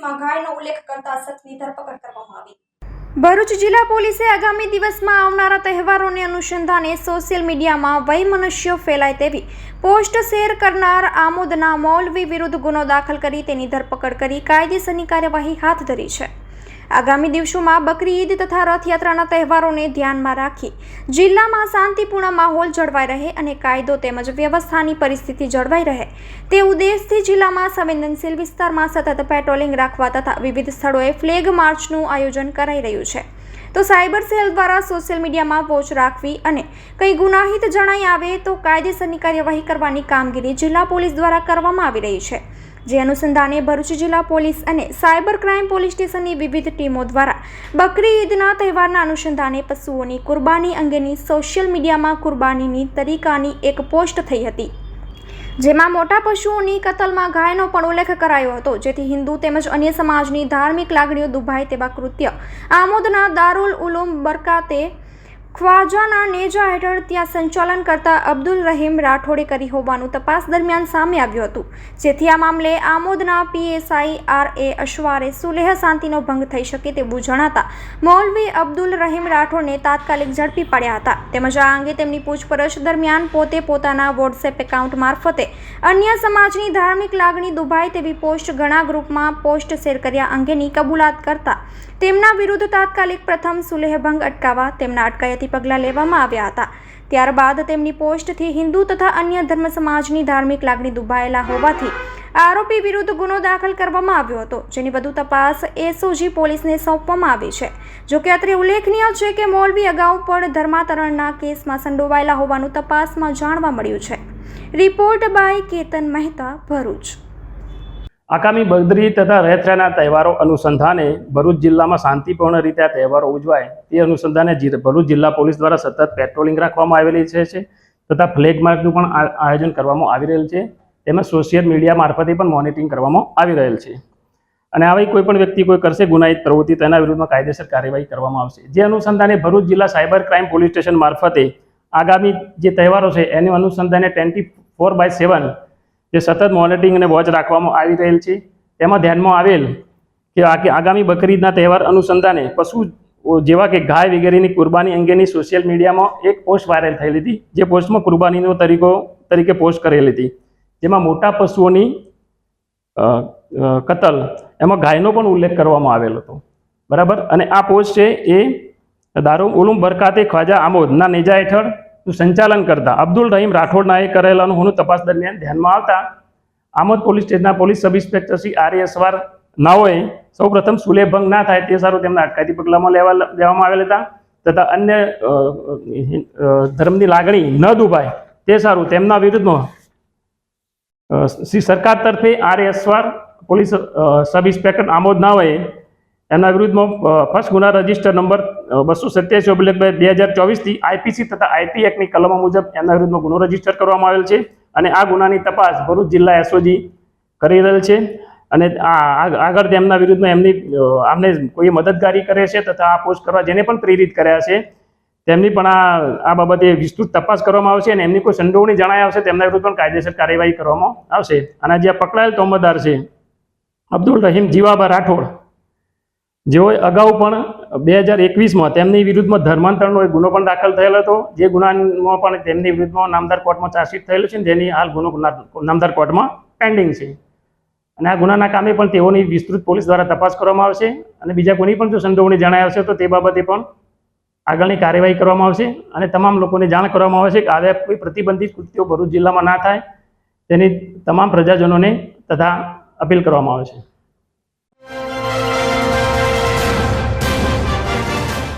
કેસમાં ઘાયલનો ઉલ્લેખ કરતા શખ્સની ધરપકડ કરવામાં આવી. ભરૂચ જિલ્લા પોલીસે આગામી દિવસમાં આવનારા તહેવારોને અનુસંધાને સોશિયલ મીડિયામાં વૈમનસ્ય ફેલાય તેવી પોસ્ટ શેર કરનાર આમોદના મૌલવી વિરુદ્ધ ગુનો દાખલ કરી તેની ધરપકડ કરી. કાયદેસરની કાર્યવાહી હાથ ધરી છે. આગામી દિવસોમાં બકરી ઈદ તથા રથયાત્રાના તહેવારોને ધ્યાનમાં રાખી જિલ્લામાં શાંતિપૂર્ણ માહોલ જળવાઈ રહે અને કાયદો તેમજ વ્યવસ્થાની પરિસ્થિતિ જળવાઈ રહે તે ઉદ્દેશથી જિલ્લામાં સંવેદનશીલ વિસ્તારમાં સતત પેટ્રોલિંગ રાખવા તથા વિવિધ સ્થળોએ ફ્લેગ માર્ચનું આયોજન કરાઈ રહ્યું છે. તો સાયબર સેલ દ્વારા સોશિયલ મીડિયામાં વોચ રાખવી અને કંઈ ગુનાહિત જણાઈ આવે તો કાયદેસરની કાર્યવાહી કરવાની કામગીરી જિલ્લા પોલીસ દ્વારા કરવામાં આવી રહી છે. જે અનુસંધાને ભરૂચ જિલ્લા પોલીસ અને સાયબર ક્રાઇમ પોલીસ સ્ટેશનની વિવિધ ટીમો દ્વારા બકરી ઈદના તહેવારના અનુસંધાને પશુઓની કુરબાની અંગેની સોશિયલ મીડિયામાં કુરબાનીની તરીકાની એક પોસ્ટ થઈ હતી. જેમાં મોટા પશુઓની કતલમાં ગાયનો પણ ઉલ્લેખ કરાયો હતો. જેથી હિન્દુ તેમજ અન્ય સમાજની ધાર્મિક લાગણીઓ દુભાય તેવા કૃત્ય. આમોદના દારૂલ ઉલુમ બરકાતે ખ્વાજાના નેજા હેઠળ ત્યાં સંચાલન કરતા અબ્દુલ રહીમ રાઠોડે કરી હોવાનું તપાસ દરમિયાન સામે આવ્યું હતું, જેથી આ મામલે આમોદના પીએસઆઈ આર એ અશ્વારે સુલેહ શાંતિનો ભંગ થઈ શકે તેવું જણાતા મૌલવી અબ્દુલ રહીમ રાઠોડને તાત્કાલિક ઝડપી પાડ્યા હતા. તેમજ આ અંગે તેમની પૂછપરછ દરમિયાન પોતે પોતાના વોટ્સએપ એકાઉન્ટ મારફતે અન્ય સમાજની ધાર્મિક લાગણી દુભાય તેવી પોસ્ટ ઘણા ગ્રુપમાં પોસ્ટ શેર કર્યા અંગેની કબૂલાત કરતા તેમના વિરુદ્ધ તાત્કાલિક પ્રથમ સુલેહભંગ અટકાવવા તેમના અટકાયતી પગલાં લેવામાં આવ્યા હતા. ત્યારબાદ તેમની પોસ્ટથી હિન્દુ તથા અન્ય ધર્મ સમાજની ધાર્મિક લાગણી દુભાયેલા હોવાથી આરોપી વિરુદ્ધ ગુનો દાખલ કરવામાં આવ્યો હતો, જેની વધુ તપાસ એસઓજી પોલીસને સોંપવામાં આવી છે. જોકે અત્રે ઉલ્લેખનીય છે કે મોલવી અગાઉ પણ ધર્માંતરણના કેસમાં સંડોવાયેલા હોવાનું તપાસમાં જાણવા મળ્યું છે. Report by Ketan Mehta Bharuch. આગામી બદરી તથા રથયાત્રાના તહેવારો અનુસંધાને ભરૂચ જિલ્લામાં શાંતિપૂર્ણ રીતે આ તહેવારો ઉજવાય તે અનુસંધાને ભરૂચ જિલ્લા પોલીસ દ્વારા સતત પેટ્રોલિંગ રાખવામાં આવેલી છે તથા ફ્લેગ માર્ચનું પણ આયોજન કરવામાં આવી રહેલ છે. તેમજ સોશિયલ મીડિયા મારફતે પણ મોનિટરિંગ કરવામાં આવી રહેલ છે. અને આવી કોઈ પણ વ્યક્તિ કોઈ કરશે ગુનાહિત પ્રવૃત્તિ, તેના વિરુદ્ધમાં કાયદેસર કાર્યવાહી કરવામાં આવશે. જે અનુસંધાને ભરૂચ જિલ્લા સાયબર ક્રાઇમ પોલીસ સ્ટેશન મારફતે આગામી જે તહેવારો છે, એનું અનુસંધાને ટ્વેન્ટી ફોર બાય સેવન જે સતત મોનિટરિંગ અને વોચ રાખવામાં આવી રહેલ છે તેમાં ધ્યાનમાં આવેલ કે આગામી બકરીદના તહેવાર અનુસંધાને પશુ જેવા કે ગાય વગેરેની કુરબાની અંગેની સોશિયલ મીડિયામાં એક પોસ્ટ વાયરલ થયેલી હતી, જે પોસ્ટમાં કુરબાનીનો તરીકો તરીકે પોસ્ટ કરેલી હતી. જેમાં મોટા પશુઓની કતલ, એમાં ગાયનો પણ ઉલ્લેખ કરવામાં આવેલો હતો. બરાબર? અને આ પોસ્ટ છે એ દારૂ ઉલુમ બરકાતે ખ્વાજા આમોદના નેજા હેઠળ સંચાલન કરતા. અબ્દુલ રહીમ રાઠોડના એ કરેલાનું હોનું તપાસ દરમિયાન ધ્યાનમાં આવતા આમોદ પોલીસ સ્ટેશનના police sub inspector Shri R A Aswar નાઓએ સૌપ્રથમ સુલેભંગ ના થાય તે સારું તેમના અટકાયતી પગલામાં લેવા લેવામાં આવેલ હતા તથા અન્ય ધર્મની લાગણી ન દુભાય તે સારું તેમના વિરુદ્ધમાં શ્રી સરકાર તરફે R Aswar police sub inspector Amod નાઓએ એમના વિરુદ્ધમાં ફર્સ્ટ ગુના રજિસ્ટર નંબર બસો સત્યાસી ઓબ્લિક બે હજાર ચોવીસથી આઈપીસી તથા આઈપી એક્ટની કલમો મુજબ એમના વિરુદ્ધમાં ગુનો રજિસ્ટર કરવામાં આવેલ છે અને આ ગુનાની તપાસ ભરૂચ જિલ્લા એસઓજી કરી રહેલ છે અને આગળ તેમના વિરુદ્ધમાં એમની આમને કોઈ મદદગારી કરે છે તથા આ પોસ્ટ કરવા જેને પણ પ્રેરિત કર્યા છે. તેમની પણ આ આ બાબતે વિસ્તૃત તપાસ કરવામાં આવશે અને એમની કોઈ સંડોવણી જણાય આવશે તેમના વિરુદ્ધ પણ કાયદેસર કાર્યવાહી કરવામાં આવશે. અને જે પકડાયેલ તોમદાર છે અબ્દુલ રહીમ જીવાબા રાઠોડ. જેઓએ અગાઉ પણ બે હજાર એકવીસમાં તેમની વિરુદ્ધમાં ધર્માંતરણનો એક ગુનો પણ દાખલ થયેલો હતો. જે ગુનામાં પણ તેમની વિરુદ્ધમાં નામદાર કોર્ટમાં ચાર્જશીટ થયેલો છે જેની હાલ ગુનો નામદાર કોર્ટમાં પેન્ડિંગ છે. અને આ ગુનાના કામે પણ તેઓની વિસ્તૃત પોલીસ દ્વારા તપાસ કરવામાં આવશે અને બીજા કોની પણ જો સંડોવણી જણાય આવશે તો તે બાબતે પણ આગળની કાર્યવાહી કરવામાં આવશે અને તમામ લોકોને જાણ કરવામાં આવશે કે આવ્યા કોઈ પ્રતિબંધિત કૃત્યો ભરૂચ જિલ્લામાં ના થાય તેની તમામ પ્રજાજનોને તથા અપીલ કરવામાં આવે છે.